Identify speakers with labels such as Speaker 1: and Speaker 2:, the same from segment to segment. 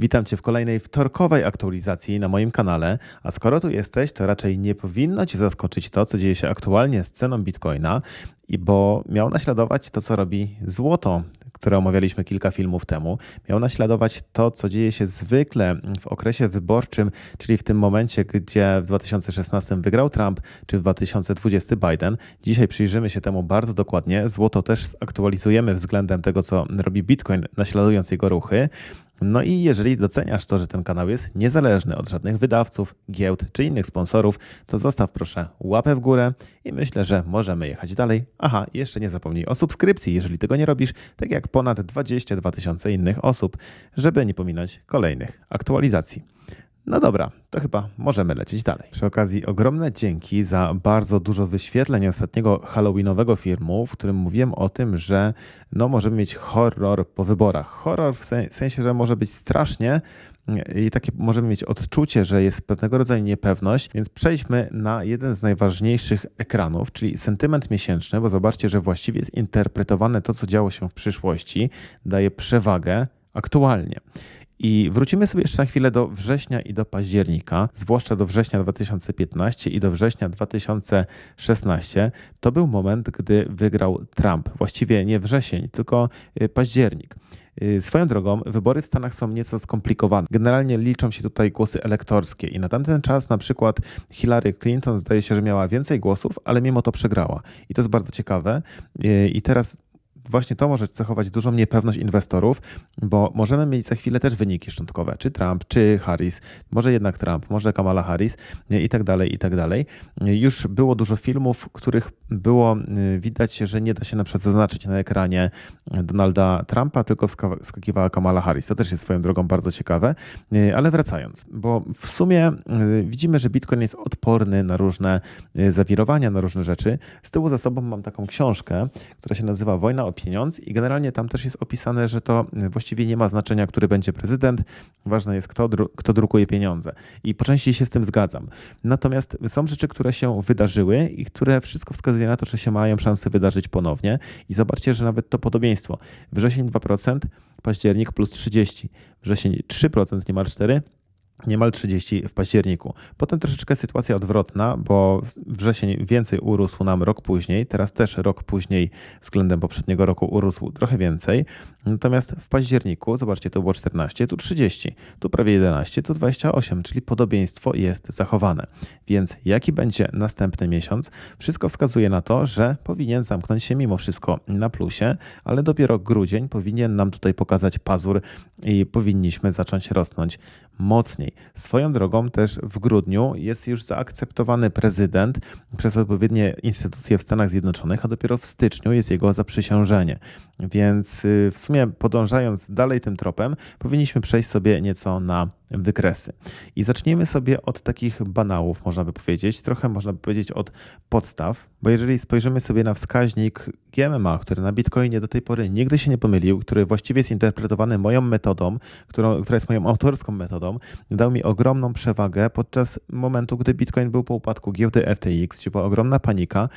Speaker 1: Witam Cię w kolejnej wtorkowej aktualizacji na moim kanale. A skoro tu jesteś, to raczej nie powinno Cię zaskoczyć to, co dzieje się aktualnie z ceną Bitcoina, bo miał naśladować to, co robi złoto, które omawialiśmy kilka filmów temu. Miał naśladować to, co dzieje się zwykle w okresie wyborczym, czyli w tym momencie, gdzie w 2016 wygrał Trump, czy w 2020 Biden. Dzisiaj przyjrzymy się temu bardzo dokładnie. Złoto też zaktualizujemy względem tego, co robi Bitcoin, naśladując jego ruchy. No i jeżeli doceniasz to, że ten kanał jest niezależny od żadnych wydawców, giełd czy innych sponsorów, to zostaw proszę łapę w górę i myślę, że możemy jechać dalej. Aha, jeszcze nie zapomnij o subskrypcji, jeżeli tego nie robisz, tak jak ponad 22 tysiące innych osób, żeby nie pominąć kolejnych aktualizacji. No dobra, to chyba możemy lecieć dalej. Przy okazji ogromne dzięki za bardzo dużo wyświetleń ostatniego halloweenowego filmu, w którym mówiłem o tym, że no możemy mieć horror po wyborach. Horror w sensie, że może być strasznie i takie możemy mieć odczucie, że jest pewnego rodzaju niepewność, więc przejdźmy na jeden z najważniejszych ekranów, czyli sentyment miesięczny, bo zobaczcie, że właściwie jest interpretowane to, co działo się w przyszłości, daje przewagę aktualnie. I wrócimy sobie jeszcze na chwilę do września i do października, zwłaszcza do września 2015 i do września 2016. To był moment, gdy wygrał Trump. Właściwie nie wrzesień, tylko y, październik. Y, swoją drogą, wybory w Stanach są nieco skomplikowane. Generalnie liczą się tutaj głosy elektorskie i na tamten czas na przykład Hillary Clinton zdaje się, że miała więcej głosów, ale mimo to przegrała. I to jest bardzo ciekawe. Y, I teraz właśnie to może cechować dużą niepewność inwestorów, bo możemy mieć za chwilę też wyniki szczątkowe, czy Trump, czy Harris, może jednak Trump, może Kamala Harris i tak dalej, i tak dalej. Już było dużo filmów, których było y, widać, że nie da się na przykład zaznaczyć na ekranie Donalda Trumpa, tylko skakiwała Kamala Harris. To też jest swoją drogą bardzo ciekawe, y, ale wracając, bo w sumie y, widzimy, że Bitcoin jest odporny na różne zawirowania, na różne rzeczy. Z tyłu za sobą mam taką książkę, która się nazywa Wojna o pieniądz i generalnie tam też jest opisane, że to właściwie nie ma znaczenia, który będzie prezydent, ważne jest kto, dru kto drukuje pieniądze. I po części się z tym zgadzam. Natomiast są rzeczy, które się wydarzyły i które wszystko wskazuje na to, że się mają szansę wydarzyć ponownie i zobaczcie, że nawet to podobieństwo. Wrzesień 2%, październik plus 30, wrzesień 3%, niemal 4%, niemal 30 w październiku. Potem troszeczkę sytuacja odwrotna, bo wrzesień więcej urósł nam rok później, teraz też rok później względem poprzedniego roku urósł trochę więcej. Natomiast w październiku, zobaczcie, to było 14, tu 30, tu prawie 11, tu 28, czyli podobieństwo jest zachowane. Więc jaki będzie następny miesiąc? Wszystko wskazuje na to, że powinien zamknąć się mimo wszystko na plusie, ale dopiero grudzień powinien nam tutaj pokazać pazur i powinniśmy zacząć rosnąć mocniej. Swoją drogą też w grudniu jest już zaakceptowany prezydent przez odpowiednie instytucje w Stanach Zjednoczonych, a dopiero w styczniu jest jego zaprzysiężenie. Więc y, w sumie podążając dalej tym tropem, powinniśmy przejść sobie nieco na wykresy. I zacznijmy sobie od takich banałów, można by powiedzieć, trochę można by powiedzieć od podstaw, bo jeżeli spojrzymy sobie na wskaźnik GMMA, który na Bitcoinie do tej pory nigdy się nie pomylił, który właściwie jest interpretowany moją metodą, którą, która jest moją autorską metodą, dał mi ogromną przewagę podczas momentu, gdy Bitcoin był po upadku giełdy FTX, gdzie była ogromna panika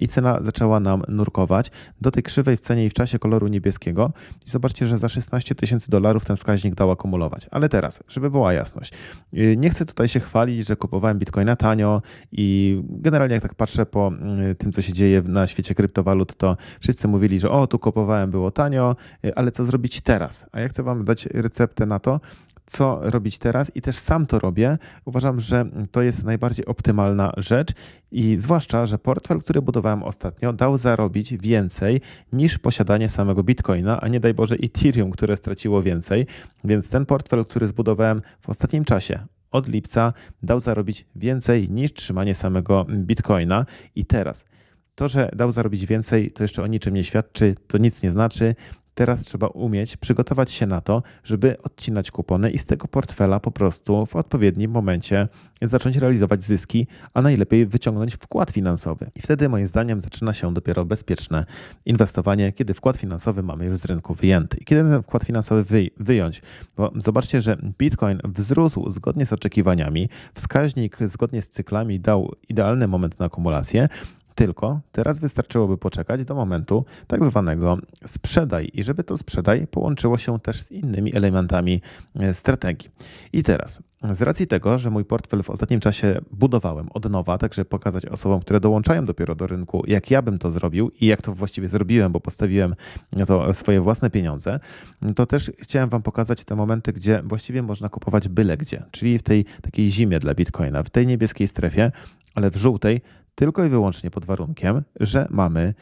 Speaker 1: i cena zaczęła nam nurkować do tej krzywej w cenie i w czasie koloru niebieskiego. I zobaczcie, że za 16 tysięcy dolarów ten wskaźnik dał akumulować. Ale teraz, żeby była jasność, y, nie chcę tutaj się chwalić, że kupowałem Bitcoina tanio i generalnie jak tak patrzę po y, tym, co się dzieje na świecie kryptowalut, to wszyscy mówili, że o, tu kupowałem, było tanio, y, ale co zrobić teraz? A ja chcę Wam dać receptę na to, co robić teraz i też sam to robię. Uważam, że to jest najbardziej optymalna rzecz i zwłaszcza, że portfel, który budowałem ostatnio, dał zarobić więcej niż posiadanie samego Bitcoina, a nie daj Boże Ethereum, które straciło więcej. Więc ten portfel, który zbudowałem w ostatnim czasie, od lipca, dał zarobić więcej niż trzymanie samego Bitcoina. I teraz. To, że dał zarobić więcej, to jeszcze o niczym nie świadczy, to nic nie znaczy. Teraz trzeba umieć przygotować się na to, żeby odcinać kupony i z tego portfela po prostu w odpowiednim momencie zacząć realizować zyski, a najlepiej wyciągnąć wkład finansowy. I wtedy moim zdaniem zaczyna się dopiero bezpieczne inwestowanie, kiedy wkład finansowy mamy już z rynku wyjęty. I kiedy ten wkład finansowy wy, wyjąć? Bo zobaczcie, że Bitcoin wzrósł zgodnie z oczekiwaniami, wskaźnik zgodnie z cyklami dał idealny moment na akumulację, Tylko teraz wystarczyłoby poczekać do momentu tak zwanego sprzedaj i żeby to sprzedaj połączyło się też z innymi elementami e, strategii. I teraz z racji tego, że mój portfel w ostatnim czasie budowałem od nowa, także pokazać osobom, które dołączają dopiero do rynku, jak ja bym to zrobił i jak to właściwie zrobiłem, bo postawiłem to swoje własne pieniądze, to też chciałem Wam pokazać te momenty, gdzie właściwie można kupować byle gdzie, czyli w tej takiej zimie dla Bitcoina, w tej niebieskiej strefie, ale w żółtej tylko i wyłącznie pod warunkiem, że mamy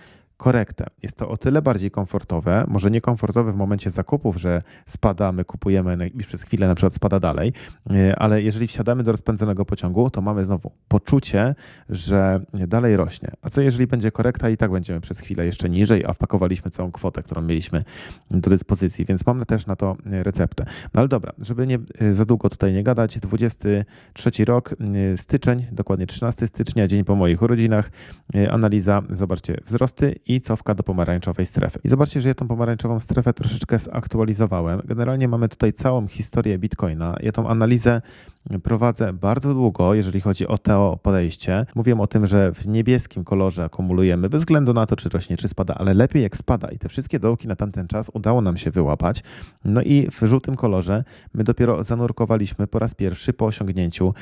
Speaker 1: korektę. Jest to o tyle bardziej komfortowe, może nie komfortowe w momencie zakupów, że spada, my kupujemy i przez chwilę na przykład spada dalej, e, ale jeżeli wsiadamy do rozpędzonego pociągu, to mamy znowu poczucie, że dalej rośnie. A co jeżeli będzie korekta i tak będziemy przez chwilę jeszcze niżej, a wpakowaliśmy całą kwotę, którą mieliśmy do dyspozycji, więc mamy też na to receptę. No ale dobra, żeby nie e, za długo tutaj nie gadać, 23 rok, e, styczeń, dokładnie 13 stycznia, dzień po moich urodzinach, analiza, zobaczcie, wzrosty i cofka do pomarańczowej strefy. I zobaczcie, że ja tą pomarańczową strefę troszeczkę zaktualizowałem. Generalnie mamy tutaj całą historię Bitcoina. Ja tą analizę prowadzę bardzo długo, jeżeli chodzi o to podejście. Mówiłem o tym, że w niebieskim kolorze akumulujemy bez względu na to, czy rośnie, czy spada, ale lepiej jak spada i te wszystkie dołki na tamten czas udało nam się wyłapać. No i w żółtym kolorze my dopiero zanurkowaliśmy po raz pierwszy po osiągnięciu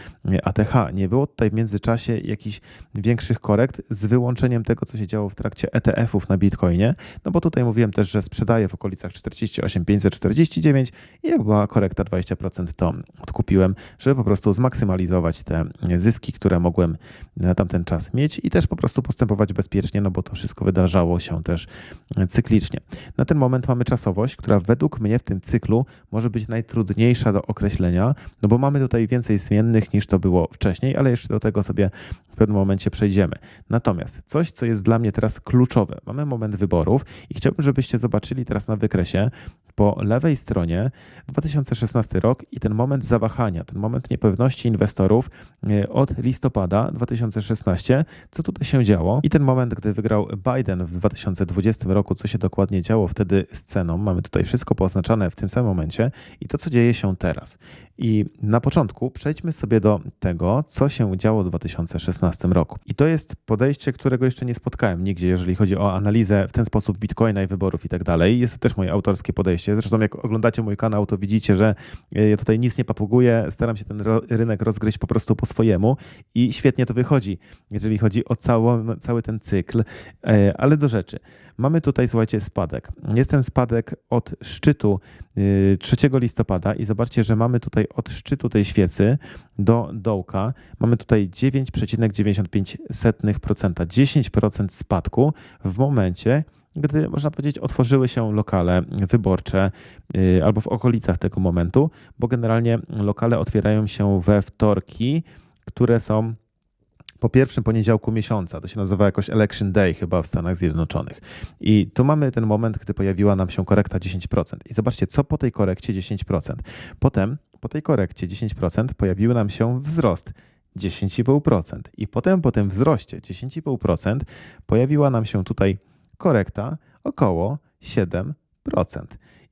Speaker 1: ATH. Nie było tutaj w międzyczasie jakichś większych korekt z wyłączeniem tego, co się działo w trakcie ETF-ów na Bitcoinie, no bo tutaj mówiłem też, że sprzedaję w okolicach 48 549 i jak była korekta 20%, to odkupiłem, żeby żeby po prostu zmaksymalizować te zyski, które mogłem na tamten czas mieć i też po prostu postępować bezpiecznie, no bo to wszystko wydarzało się też cyklicznie. Na ten moment mamy czasowość, która według mnie w tym cyklu może być najtrudniejsza do określenia, no bo mamy tutaj więcej zmiennych niż to było wcześniej, ale jeszcze do tego sobie w pewnym momencie przejdziemy. Natomiast coś, co jest dla mnie teraz kluczowe, mamy moment wyborów i chciałbym, żebyście zobaczyli teraz na wykresie po lewej stronie 2016 rok i ten moment zawahania, ten moment niepewności inwestorów e, od listopada 2016, co tutaj się działo i ten moment, gdy wygrał Biden w 2020 roku, co się dokładnie działo wtedy z ceną. Mamy tutaj wszystko poznaczone w tym samym momencie i to, co dzieje się teraz. I na początku przejdźmy sobie do tego, co się działo w 2016 roku. I to jest podejście, którego jeszcze nie spotkałem nigdzie, jeżeli chodzi o analizę w ten sposób Bitcoina i wyborów i tak dalej. Jest to też moje autorskie podejście. Zresztą jak oglądacie mój kanał, to widzicie, że e, ja tutaj nic nie papuguję, staram się ten rynek rozgryźć po prostu po swojemu i świetnie to wychodzi, jeżeli chodzi o cały, cały ten cykl. E, ale do rzeczy. Mamy tutaj, słuchajcie, spadek. Jest ten spadek od szczytu 3 y, listopada i zobaczcie, że mamy tutaj od szczytu tej świecy do dołka, mamy tutaj 9,95%, 10% spadku w momencie, gdy można powiedzieć, otworzyły się lokale wyborcze y, albo w okolicach tego momentu, bo generalnie lokale otwierają się we wtorki, które są po pierwszym poniedziałku miesiąca. To się nazywa jakoś Election Day chyba w Stanach Zjednoczonych. I tu mamy ten moment, gdy pojawiła nam się korekta 10%. I zobaczcie, co po tej korekcie 10%. Potem po tej korekcie 10% pojawił nam się wzrost 10,5%. I potem po tym wzroście 10,5% pojawiła nam się tutaj korekta około 7%.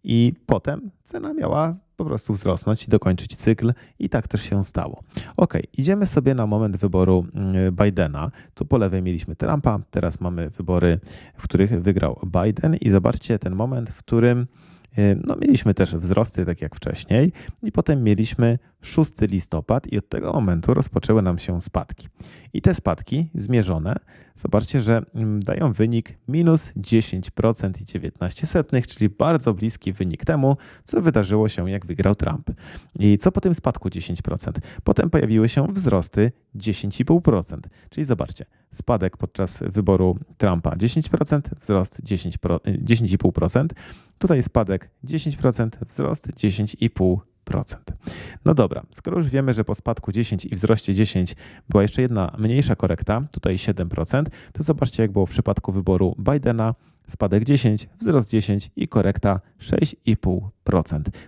Speaker 1: I potem cena miała po prostu wzrosnąć i dokończyć cykl i tak też się stało. Ok, idziemy sobie na moment wyboru mm, Bidena. Tu po lewej mieliśmy Trumpa, teraz mamy wybory, w których wygrał Biden i zobaczcie ten moment, w którym E, no, mieliśmy też wzrosty, tak jak wcześniej, i potem mieliśmy 6 listopad, i od tego momentu rozpoczęły nam się spadki. I te spadki zmierzone, zobaczcie, że mm, dają wynik minus 10% i 19 setnych, czyli bardzo bliski wynik temu, co wydarzyło się, jak wygrał Trump. I co po tym spadku 10%? Potem pojawiły się wzrosty 10,5%. Czyli zobaczcie, spadek podczas wyboru Trumpa 10%, wzrost 10,5%. Tutaj spadek 10%, wzrost 10,5%. No dobra, skoro już wiemy, że po spadku 10 i wzroście 10 była jeszcze jedna mniejsza korekta, tutaj 7%, to zobaczcie, jak było w przypadku wyboru Bidena. Spadek 10, wzrost 10 i korekta 6,5%.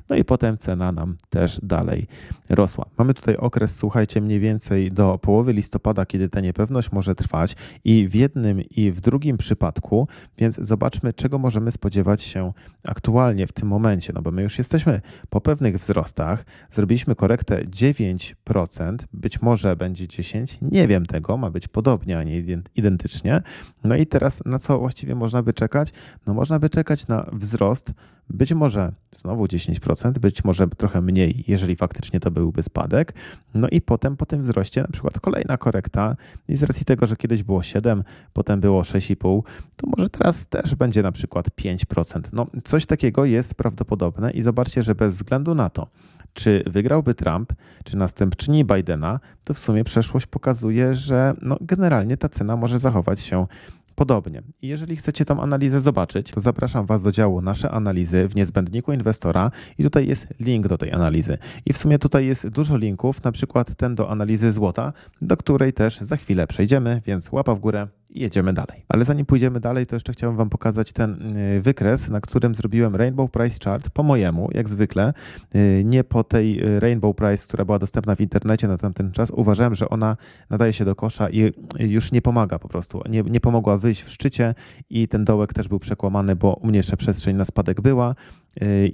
Speaker 1: No i potem cena nam też dalej rosła. Mamy tutaj okres, słuchajcie, mniej więcej do połowy listopada, kiedy ta niepewność może trwać i w jednym i w drugim przypadku, więc zobaczmy, czego możemy spodziewać się aktualnie w tym momencie, no bo my już jesteśmy po pewnych wzrostach, zrobiliśmy korektę 9%, być może będzie 10, nie wiem tego, ma być podobnie, a nie identycznie. No i teraz na co właściwie można by czekać? No można by czekać na wzrost być może znowu 10%, być może trochę mniej, jeżeli faktycznie to byłby spadek. No i potem po tym wzroście na przykład kolejna korekta i z racji tego, że kiedyś było 7, potem było 6,5, to może teraz też będzie na przykład 5%. No coś takiego jest prawdopodobne i zobaczcie, że bez względu na to, czy wygrałby Trump, czy następczyni Bidena, to w sumie przeszłość pokazuje, że no, generalnie ta cena może zachować się podobnie. I jeżeli chcecie tą analizę zobaczyć, to zapraszam Was do działu Nasze analizy w niezbędniku inwestora i tutaj jest link do tej analizy. I w sumie tutaj jest dużo linków, na przykład ten do analizy złota, do której też za chwilę przejdziemy, więc łapa w górę i jedziemy dalej. Ale zanim pójdziemy dalej, to jeszcze chciałem Wam pokazać ten y, wykres, na którym zrobiłem Rainbow Price Chart po mojemu, jak zwykle. Y, nie po tej y, Rainbow Price, która była dostępna w internecie na tamten czas. Uważałem, że ona nadaje się do kosza i już nie pomaga po prostu. Nie, nie pomogła wyjść w szczycie i ten dołek też był przekłamany, bo u mnie jeszcze przestrzeń na spadek była.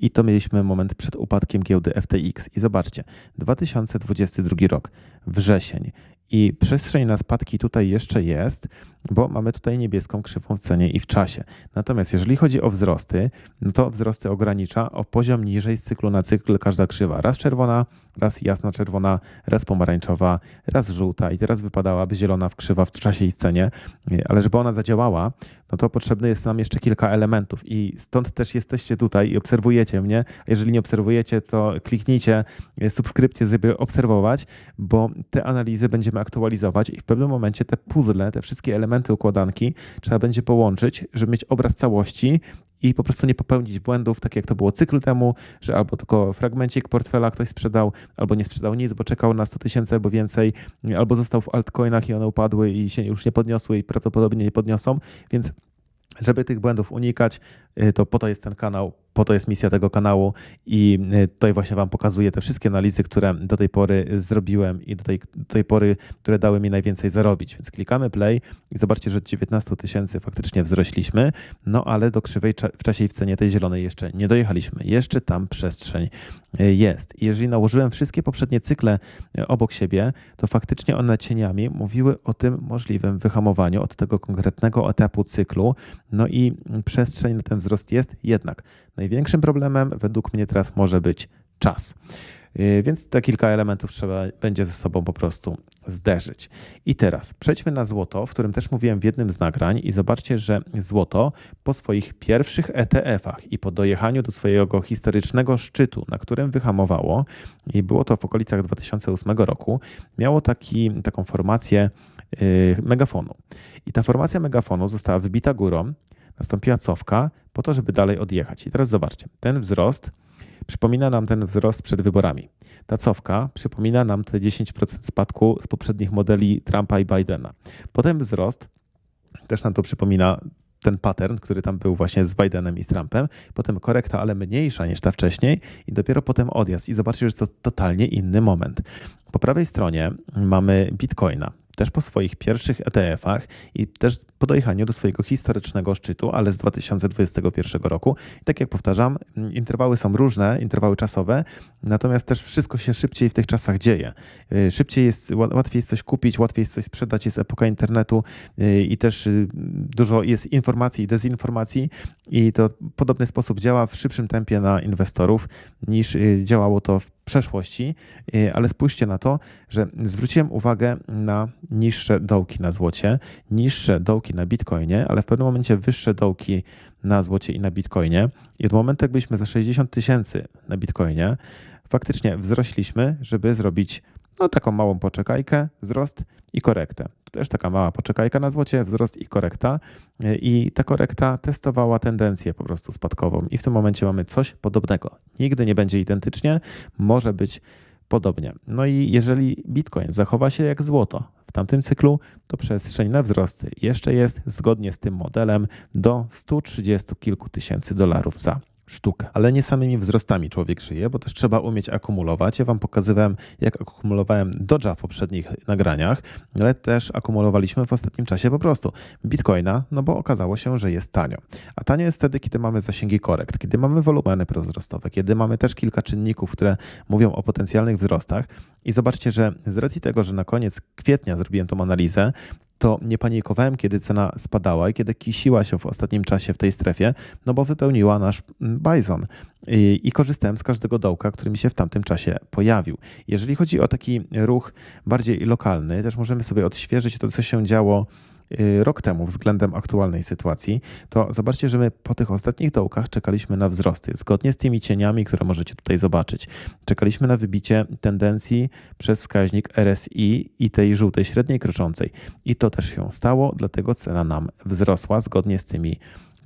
Speaker 1: I to mieliśmy moment przed upadkiem giełdy FTX. I zobaczcie, 2022 rok, wrzesień. I przestrzeń na spadki tutaj jeszcze jest, bo mamy tutaj niebieską krzywą w cenie i w czasie. Natomiast jeżeli chodzi o wzrosty, no to wzrosty ogranicza o poziom niżej z cyklu na cykl każda krzywa. Raz czerwona, raz jasna czerwona, raz pomarańczowa, raz żółta i teraz wypadałaby zielona w krzywa w czasie i w cenie, ale żeby ona zadziałała, no to potrzebne jest nam jeszcze kilka elementów i stąd też jesteście tutaj i obserwujecie mnie. Jeżeli nie obserwujecie, to kliknijcie subskrypcję, żeby obserwować, bo te analizy będziemy aktualizować i w pewnym momencie te puzzle, te wszystkie elementy układanki trzeba będzie połączyć, żeby mieć obraz całości i po prostu nie popełnić błędów, tak jak to było cykl temu, że albo tylko fragmencik portfela ktoś sprzedał, albo nie sprzedał nic, bo czekał na 100 tysięcy albo więcej, albo został w altcoinach i one upadły i się już nie podniosły i prawdopodobnie nie podniosą, więc żeby tych błędów unikać, y, to po to jest ten kanał, po to jest misja tego kanału i y, tutaj właśnie Wam pokazuję te wszystkie analizy, które do tej pory zrobiłem i do tej, do tej pory, które dały mi najwięcej zarobić. Więc klikamy play i zobaczcie, że od 19 tysięcy faktycznie wzrośliśmy, no ale do krzywej w czasie i w cenie tej zielonej jeszcze nie dojechaliśmy. Jeszcze tam przestrzeń y, jest. I jeżeli nałożyłem wszystkie poprzednie cykle y, obok siebie, to faktycznie one cieniami mówiły o tym możliwym wyhamowaniu od tego konkretnego etapu cyklu. No i przestrzeń na ten wzrost jest jednak. Największym problemem według mnie teraz może być czas. Y, więc te kilka elementów trzeba będzie ze sobą po prostu zderzyć. I teraz przejdźmy na złoto, w którym też mówiłem w jednym z nagrań, i zobaczcie, że złoto po swoich pierwszych ETF-ach i po dojechaniu do swojego historycznego szczytu, na którym wyhamowało, i było to w okolicach 2008 roku, miało taki, taką formację megafonu. I ta formacja megafonu została wybita górą, nastąpiła cofka po to, żeby dalej odjechać. I teraz zobaczcie, ten wzrost przypomina nam ten wzrost przed wyborami. Ta cofka przypomina nam te 10% spadku z poprzednich modeli Trumpa i Bidena. Potem wzrost też nam to przypomina ten pattern, który tam był właśnie z Bidenem i z Trumpem, potem korekta, ale mniejsza niż ta wcześniej i dopiero potem odjazd. I zobaczcie, że to totalnie inny moment. Po prawej stronie mamy Bitcoina też po swoich pierwszych ETF-ach i też po dojechaniu do swojego historycznego szczytu, ale z 2021 roku. I tak jak powtarzam, interwały są różne, interwały czasowe, natomiast też wszystko się szybciej w tych czasach dzieje. Y, szybciej jest, łatwiej jest coś kupić, łatwiej jest coś sprzedać, jest epoka internetu y, i też y, dużo jest informacji i dezinformacji i to w podobny sposób działa w szybszym tempie na inwestorów niż działało to w przeszłości, ale spójrzcie na to, że zwróciłem uwagę na niższe dołki na złocie, niższe dołki na bitcoinie, ale w pewnym momencie wyższe dołki na złocie i na bitcoinie. I od momentu, jak byliśmy za 60 tysięcy na bitcoinie, faktycznie wzrośliśmy, żeby zrobić no, taką małą poczekajkę, wzrost i korektę. Też taka mała poczekajka na złocie, wzrost i korekta. I ta korekta testowała tendencję po prostu spadkową. I w tym momencie mamy coś podobnego. Nigdy nie będzie identycznie, może być podobnie. No i jeżeli Bitcoin zachowa się jak złoto w tamtym cyklu, to przestrzeń na wzrosty jeszcze jest zgodnie z tym modelem do 130 kilku tysięcy dolarów za sztukę. Ale nie samymi wzrostami człowiek żyje, bo też trzeba umieć akumulować. Ja Wam pokazywałem, jak akumulowałem Doge'a w poprzednich nagraniach, ale też akumulowaliśmy w ostatnim czasie po prostu Bitcoina, no bo okazało się, że jest tanio. A tanio jest wtedy, kiedy mamy zasięgi korekt, kiedy mamy wolumeny prowzrostowe, kiedy mamy też kilka czynników, które mówią o potencjalnych wzrostach. I zobaczcie, że z racji tego, że na koniec kwietnia zrobiłem tą analizę, to nie panikowałem, kiedy cena spadała i kiedy kisiła się w ostatnim czasie w tej strefie, no bo wypełniła nasz Bison i, i korzystałem z każdego dołka, który mi się w tamtym czasie pojawił. Jeżeli chodzi o taki ruch bardziej lokalny, też możemy sobie odświeżyć to, co się działo rok temu względem aktualnej sytuacji, to zobaczcie, że my po tych ostatnich dołkach czekaliśmy na wzrosty, zgodnie z tymi cieniami, które możecie tutaj zobaczyć. Czekaliśmy na wybicie tendencji przez wskaźnik RSI i tej żółtej średniej kroczącej. I to też się stało, dlatego cena nam wzrosła zgodnie z tymi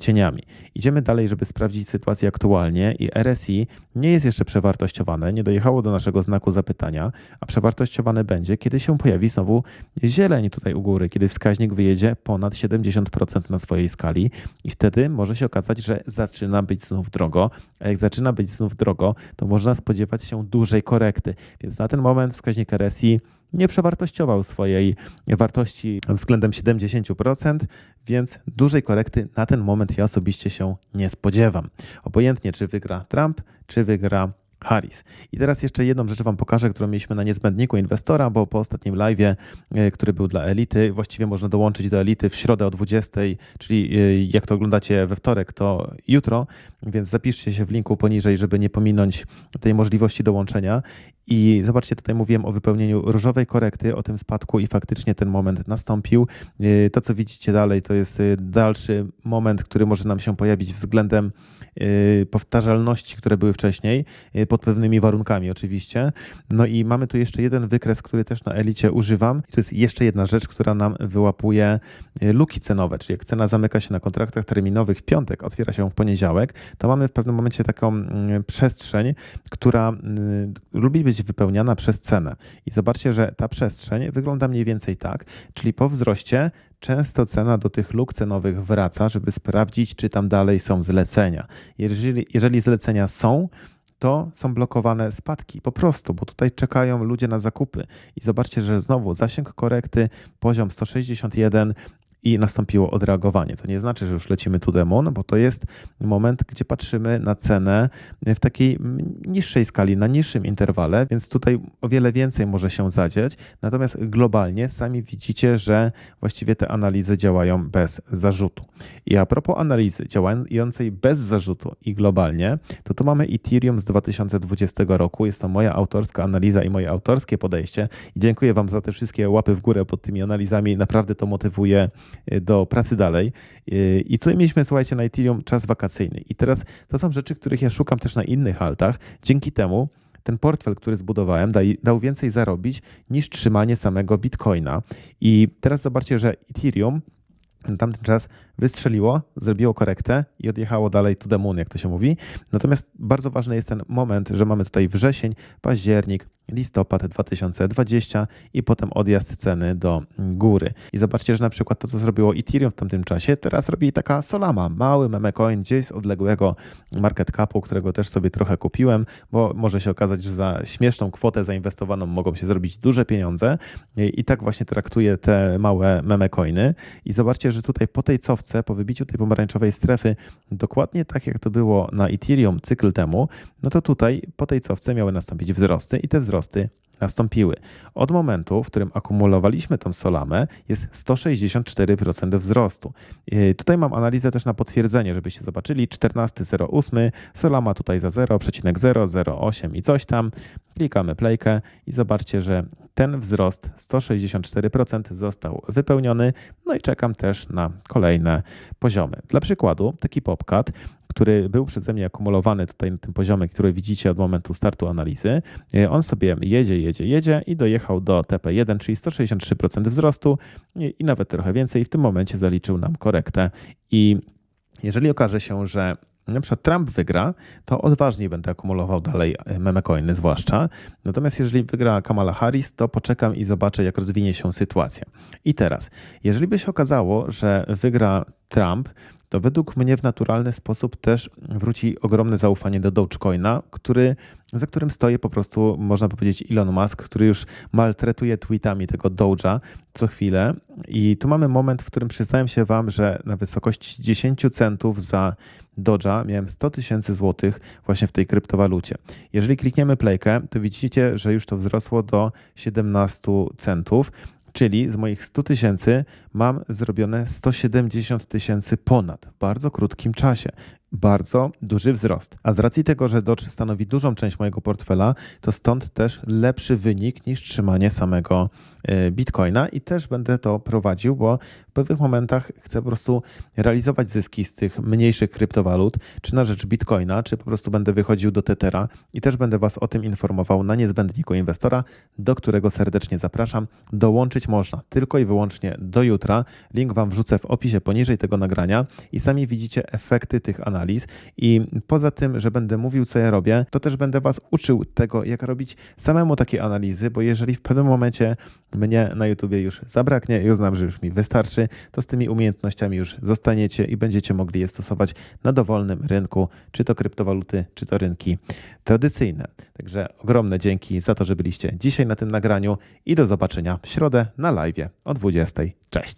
Speaker 1: cieniami. Idziemy dalej, żeby sprawdzić sytuację aktualnie i RSI nie jest jeszcze przewartościowane, nie dojechało do naszego znaku zapytania, a przewartościowane będzie, kiedy się pojawi znowu zieleń tutaj u góry, kiedy wskaźnik wyjedzie ponad 70% na swojej skali i wtedy może się okazać, że zaczyna być znów drogo, a jak zaczyna być znów drogo, to można spodziewać się dużej korekty. Więc na ten moment wskaźnik RSI nie przewartościował swojej wartości względem 70%, więc dużej korekty na ten moment ja osobiście się nie spodziewam. Obojętnie, czy wygra Trump, czy wygra Harris. I teraz jeszcze jedną rzecz Wam pokażę, którą mieliśmy na niezbędniku inwestora, bo po ostatnim live, który był dla elity, właściwie można dołączyć do elity w środę o 20, czyli e, jak to oglądacie we wtorek, to jutro, więc zapiszcie się w linku poniżej, żeby nie pominąć tej możliwości dołączenia. I zobaczcie, tutaj mówiłem o wypełnieniu różowej korekty, o tym spadku i faktycznie ten moment nastąpił. E, to, co widzicie dalej, to jest e, dalszy moment, który może nam się pojawić względem powtarzalności, które były wcześniej, y, pod pewnymi warunkami oczywiście. No i mamy tu jeszcze jeden wykres, który też na Elicie używam. To jest jeszcze jedna rzecz, która nam wyłapuje y, luki cenowe, czyli jak cena zamyka się na kontraktach terminowych w piątek, otwiera się w poniedziałek, to mamy w pewnym momencie taką mm, przestrzeń, która lubi być wypełniana przez cenę. I zobaczcie, że ta przestrzeń wygląda mniej więcej tak, czyli po wzroście często cena do tych luk cenowych wraca, żeby sprawdzić, czy tam dalej są zlecenia. Jeżeli, jeżeli zlecenia są, to są blokowane spadki po prostu, bo tutaj czekają ludzie na zakupy. I zobaczcie, że znowu zasięg korekty, poziom 161, i nastąpiło odreagowanie. To nie znaczy, że już lecimy tu demon, bo to jest moment, gdzie patrzymy na cenę w takiej niższej skali, na niższym interwale, więc tutaj o wiele więcej może się zadzieć. Natomiast globalnie sami widzicie, że właściwie te analizy działają bez zarzutu. I a propos analizy działającej bez zarzutu i globalnie, to tu mamy Ethereum z 2020 roku. Jest to moja autorska analiza i moje autorskie podejście. I dziękuję Wam za te wszystkie łapy w górę pod tymi analizami. Naprawdę to motywuje do pracy dalej. Y, I tutaj mieliśmy, słuchajcie, na Ethereum czas wakacyjny. I teraz to są rzeczy, których ja szukam też na innych altach. Dzięki temu ten portfel, który zbudowałem, dał więcej zarobić niż trzymanie samego Bitcoina. I teraz zobaczcie, że Ethereum na tamten czas wystrzeliło, zrobiło korektę i odjechało dalej to the moon, jak to się mówi. Natomiast bardzo ważny jest ten moment, że mamy tutaj wrzesień, październik, listopad 2020 i potem odjazd ceny do góry. I zobaczcie, że na przykład to, co zrobiło Ethereum w tamtym czasie, teraz robi taka Solama, mały meme coin gdzieś z odległego market capu, którego też sobie trochę kupiłem, bo może się okazać, że za śmieszną kwotę zainwestowaną mogą się zrobić duże pieniądze i tak właśnie traktuję te małe meme coiny. I zobaczcie, że tutaj po tej cofce, po wybiciu tej pomarańczowej strefy, dokładnie tak jak to było na Ethereum cykl temu, no to tutaj po tej cofce miały nastąpić wzrosty i te wzrosty wzrosty nastąpiły. Od momentu, w którym akumulowaliśmy tą solamę, jest 164% wzrostu. Tutaj mam analizę też na potwierdzenie, żebyście zobaczyli. 14.08, solama tutaj za 0,008 i coś tam. Klikamy playkę i zobaczcie, że ten wzrost 164% został wypełniony. No i czekam też na kolejne poziomy. Dla przykładu, taki popcat który był przeze mnie akumulowany tutaj na tym poziomie, który widzicie od momentu startu analizy, e, on sobie jedzie, jedzie, jedzie i dojechał do TP1, czyli 163% wzrostu i nawet trochę więcej. W tym momencie zaliczył nam korektę i jeżeli okaże się, że na przykład Trump wygra, to odważniej będę akumulował dalej e, meme coiny zwłaszcza. Natomiast jeżeli wygra Kamala Harris, to poczekam i zobaczę, jak rozwinie się sytuacja. I teraz, jeżeli by się okazało, że wygra Trump, to według mnie w naturalny sposób też wróci ogromne zaufanie do Dogecoina, który, za którym stoi po prostu, można powiedzieć, Elon Musk, który już maltretuje tweetami tego Doge'a co chwilę. I tu mamy moment, w którym przyznałem się Wam, że na wysokości 10 centów za Doge'a miałem 100 tysięcy złotych właśnie w tej kryptowalucie. Jeżeli klikniemy playkę, to widzicie, że już to wzrosło do 17 centów. Czyli z moich 100 tysięcy mam zrobione 170 tysięcy ponad w bardzo krótkim czasie. Bardzo duży wzrost. A z racji tego, że Dodge stanowi dużą część mojego portfela, to stąd też lepszy wynik niż trzymanie samego Bitcoina i też będę to prowadził, bo w pewnych momentach chcę po prostu realizować zyski z tych mniejszych kryptowalut, czy na rzecz Bitcoina, czy po prostu będę wychodził do Tethera i też będę Was o tym informował na niezbędniku inwestora, do którego serdecznie zapraszam. Dołączyć można tylko i wyłącznie do jutra. Link Wam wrzucę w opisie poniżej tego nagrania i sami widzicie efekty tych analiz. I poza tym, że będę mówił, co ja robię, to też będę Was uczył tego, jak robić samemu takie analizy, bo jeżeli w pewnym momencie mnie na YouTubie już zabraknie i uznam, że już mi wystarczy, to z tymi umiejętnościami już zostaniecie i będziecie mogli je stosować na dowolnym rynku, czy to kryptowaluty, czy to rynki tradycyjne. Także ogromne dzięki za to, że byliście dzisiaj na tym nagraniu i do zobaczenia w środę na live o 20. Cześć!